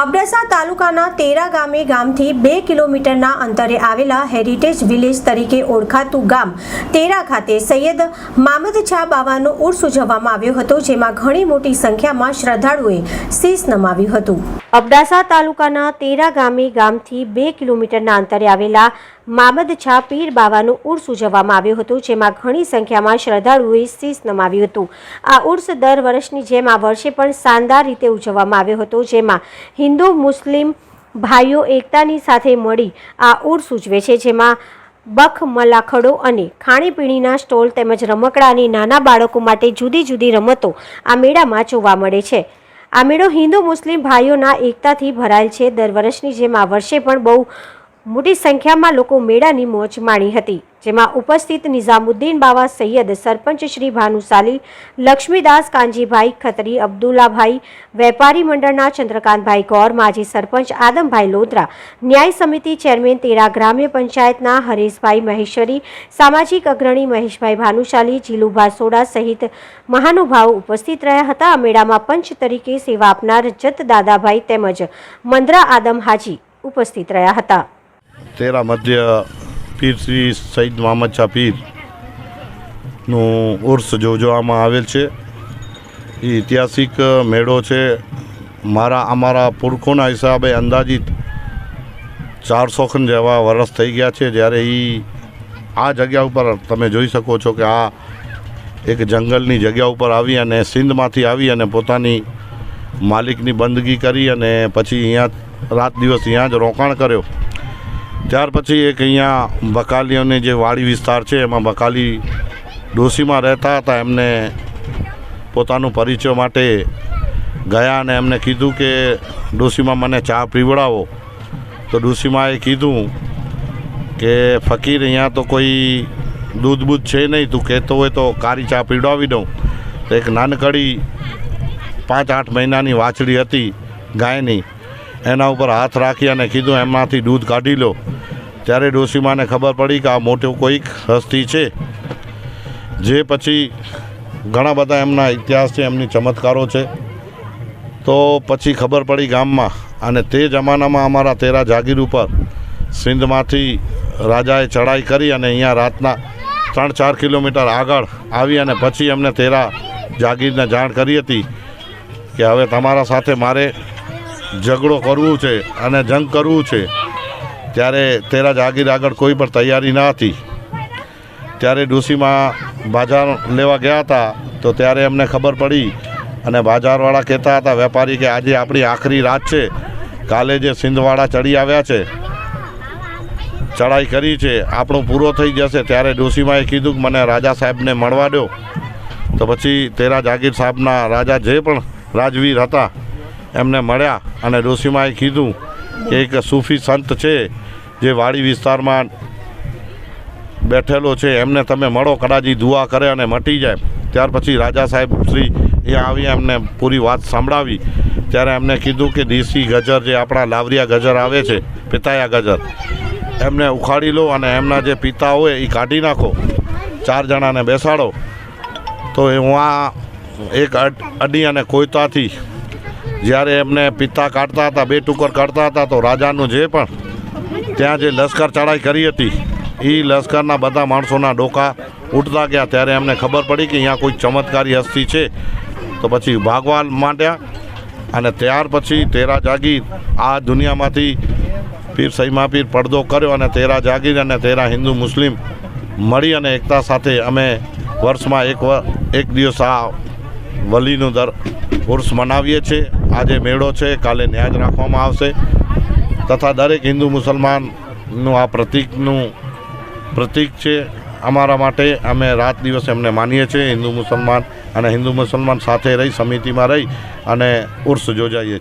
અબડાસા તાલુકાના તેરા ગામે ગામથી બે કિલોમીટરના અંતરે આવેલા હેરિટેજ વિલેજ તરીકે ઓળખાતું ગામ તેરા ખાતે સૈયદ મામદ છા બાવાનો ઉર્સ ઉજવવામાં આવ્યો હતો, જેમાં ઘણી મોટી સંખ્યામાં શ્રદ્ધાળુએ શીશ નમાવ્યું હતું. અબડાસા તાલુકાના તેરા ગામે ગામથી બે કિલોમીટરના અંતરે આવેલા મામદ છા પીર બાવાનું ઉર્સ ઉજવવામાં આવ્યું હતું, જેમાં ઘણી સંખ્યામાં શ્રદ્ધાળુઓએ શીશ નમાવ્યું હતું. આ ઉર્સ દર વર્ષની જેમ આ વર્ષે પણ શાનદાર રીતે ઉજવવામાં આવ્યો હતો, જેમાં હિન્દુ, મુસ્લિમ ભાઈઓ એકતાની સાથે મળી આ ઉર્સ ઉજવે છે, જેમાં બખ, મલાખડો અને ખાણીપીણીના સ્ટોલ તેમજ રમકડા અને નાના બાળકો માટે જુદી જુદી રમતો આ મેળામાં જોવા મળે છે. આ મેળો હિન્દુ, મુસ્લિમ ભાઈઓના એકતાથી ભરાયેલ છે. દર વર્ષની જેમ આ વર્ષે પણ બહુ મોટી સંખ્યામાં લોકો મેળાની મોજ માણી હતી, જેમાં ઉપસ્થિત નિઝામુદ્દીન બાવા, સૈયદ સરપંચ શ્રી ભાનુશાલી, લક્ષ્મીદાસ કાંજીભાઈ ખત્રી અબ્દુલ્લાભાઈ, વેપારી મંડળના ચંદ્રકાંતભાઈ ગૌર, માજી સરપંચ આદમભાઈ લોધરા, ન્યાય સમિતિ ચેરમેન તેરા ગ્રામ્ય પંચાયતના હરેશભાઈ મહેશ્વરી, સામાજિક અગ્રણી મહેશભાઈ ભાનુશાલી, જીલુભા સોડા સહિત મહાનુભાવો ઉપસ્થિત રહ્યા હતા. મેળામાં પંચ તરીકે સેવા આપનાર જત દાદાભાઈ તેમજ મંદરા આદમ હાજી ઉપસ્થિત રહ્યા હતા. તેરા મધ્ય પીર શ્રી સઈદ મોહમ્મદ શાહ પીરનું ઉર્સ યોજવામાં આવેલ છે. એ ઐતિહાસિક મેળો છે. મારા, અમારા પુરખોના હિસાબે અંદાજિત ચારસો ખન જેવા વરસ થઈ ગયા છે. જ્યારે એ આ જગ્યા ઉપર તમે જોઈ શકો છો કે આ એક જંગલની જગ્યા ઉપર આવી અને સિંધમાંથી આવી અને પોતાની માલિકની બંદગી કરી અને પછી અહીંયા રાત દિવસ અહીંયા જ રોકાણ કર્યો. ત્યાર પછી એક અહીંયા બકાલીઓને જે વાડી વિસ્તાર છે, એમાં બકાલી ડોશીમાં રહેતા હતા. એમને પોતાનું પરિચય માટે ગયા અને એમને કીધું કે ડોશીમાં મને ચા પીવડાવો. તો ડોશીમાએ કીધું કે, ફકીર, અહીંયા તો કોઈ દૂધ બૂધ છે નહીં. તું કહેતો હોય તો કારી ચા પીવડાવી દઉં. તો એક નાનકડી પાંચ આઠ મહિનાની વાછડી હતી ગાયની. એના ઉપર હાથ રાખી અને કીધું, એમાંથી દૂધ કાઢી લો. ત્યારે ડોશીમાને ખબર પડી કે આ મોટો કોઈક હસ્તી છે, જે પછી ઘણા બધા એમના ઇતિહાસ છે, એમની ચમત્કારો છે. તો પછી ખબર પડી ગામમાં, અને તે જમાનામાં અમારા તેરા જાગીર ઉપર સિંધમાંથી રાજાએ ચડાઈ કરી અને અહીંયા રાતના ત્રણ ચાર કિલોમીટર આગળ આવી અને પછી એમને તેરા જાગીરને જાણ કરી હતી કે હવે તમારા સાથે મારે ઝઘડો કરવું છે અને જંગ કરવું છે. ત્યારે તેરા જાગીર આગળ કોઈ પણ તૈયારી ન હતી. ત્યારે ડુસીમાં બાજાર લેવા ગયા હતા, તો ત્યારે એમને ખબર પડી અને બાજારવાળા કહેતા હતા, વેપારી, કે આજે આપણી આખરી રાત છે. કાલે જે સિંધવાળા ચડી આવ્યા છે, ચડાઈ કરી છે, આપણો પૂરો થઈ જશે. ત્યારે ડોસીમાએ કીધું કે મને રાજા સાહેબને મળવા દો. તો પછી તેરા જાગીર સાહેબના રાજા જે પણ રાજવીર હતા, એમને મળ્યા અને ડોશીમાએ કીધું એક સૂફી સંત છે જે વાડી વિસ્તારમાં બેઠેલો છે. એમને તમે મળો, કદાચ દુઆ કરે અને મટી જાય. ત્યાર પછી રાજા સાહેબ શ્રી એ આવી એમને પૂરી વાત સંભળાવી. ત્યારે એમને કીધું કે દેશી ગજર જે આપણા લાવરિયા ગજર આવે છે, પિતાયા ગજર, એમને ઉખાડી લો અને એમના જે પિતા હોય એ કાઢી નાખો. ચાર જણાને બેસાડો. તો એ હું આ એક અડ- અડી અને કોયતાથી જ્યારે એમને પિતા કાઢતા હતા, બે ટુકર કાઢતા હતા, તો રાજાનું જે પણ ત્યાં જે લશ્કર ચડાઈ કરી હતી એ લશ્કરના બધા માણસોના ડોકા ઉઠતા ગયા. ત્યારે એમને ખબર પડી કે અહીંયા કોઈ ચમત્કારી હસ્તી છે. તો પછી ભાગવા માંડ્યા અને ત્યાર પછી તેરા જાગીર આ દુનિયામાંથી પીર સૈમા પીર પડદો કર્યો અને તેરા જાગીર અને તેરા હિન્દુ મુસ્લિમ મળી અને એકતા સાથે અમે વર્ષમાં એક એક દિવસ આ વલીનું દર ઉર્સ મનાવીએ છીએ. આજે મેળો છે, કાલે ન્યાજ રાખવામાં આવશે. તથા દરેક હિન્દુ મુસલમાનનું આ પ્રતિકનું પ્રતિક છે અમારા માટે. અમે રાત દિવસ એમને માનીએ છીએ, હિન્દુ મુસલમાન અને હિન્દુ મુસલમાન સાથે રહી, સમિતિમાં રહી અને ઉર્સ યોજાઈએ છીએ.